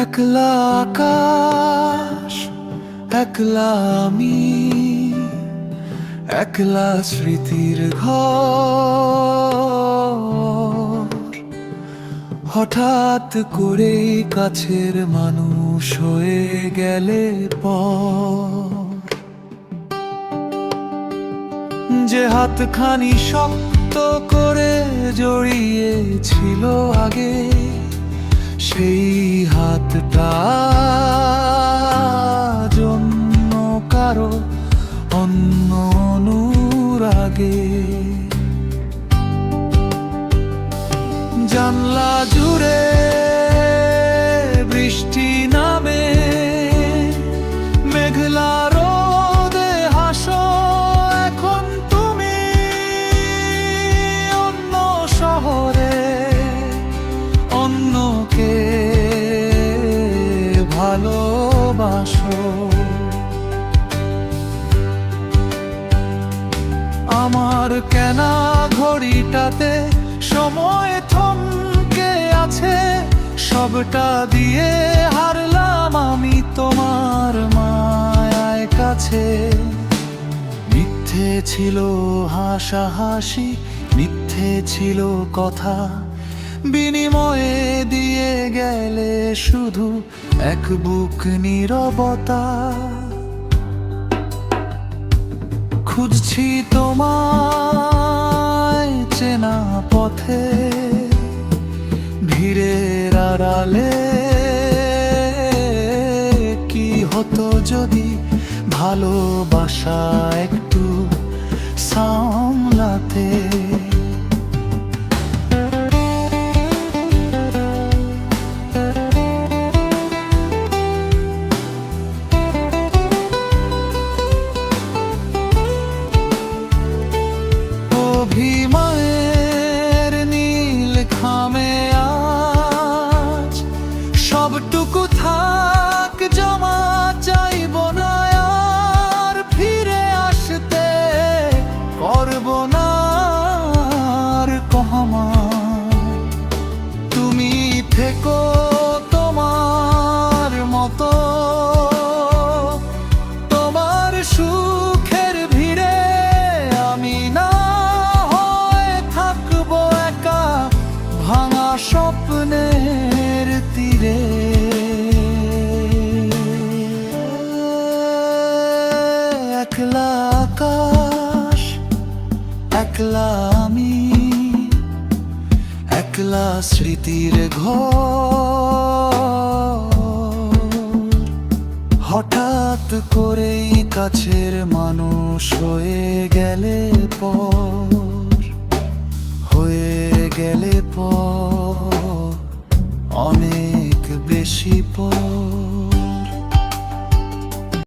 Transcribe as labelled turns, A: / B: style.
A: একলা আকাশ, একলা আমি, একলা স্মৃতির ঘর। হঠাৎ করে কাছের মানুষ হয়ে গেলে পর। যে হাতখানি শক্ত করে জড়িয়েছিল আগে, সেই হাতটা জন্য কারও অন্য অনুরাগে জানলা জুড়ে ভালোবাসো। আমার কেনা ঘড়িটাতে সময় থমকে আছে, সবটা দিয়ে হারলাম আমি তোমার মায়ায় কাছে। মিথ্যে ছিল হাসাহাসি, মিথ্যে ছিল কথা দিয়ে গেলে শুধু এক বুক নিরবতা। খুঁজছি তোমায় চেনা পথে, ভিড়ের আড়ালে। কি হতো যদি ভালোবাসা একটু সামলাতে? একলা আমি, একলা স্মৃতির ঘর। হঠাৎ করেই কাছের মানুষ হয়ে গেলে পর, হয়ে গেলে পর, অনেক বেশি পর।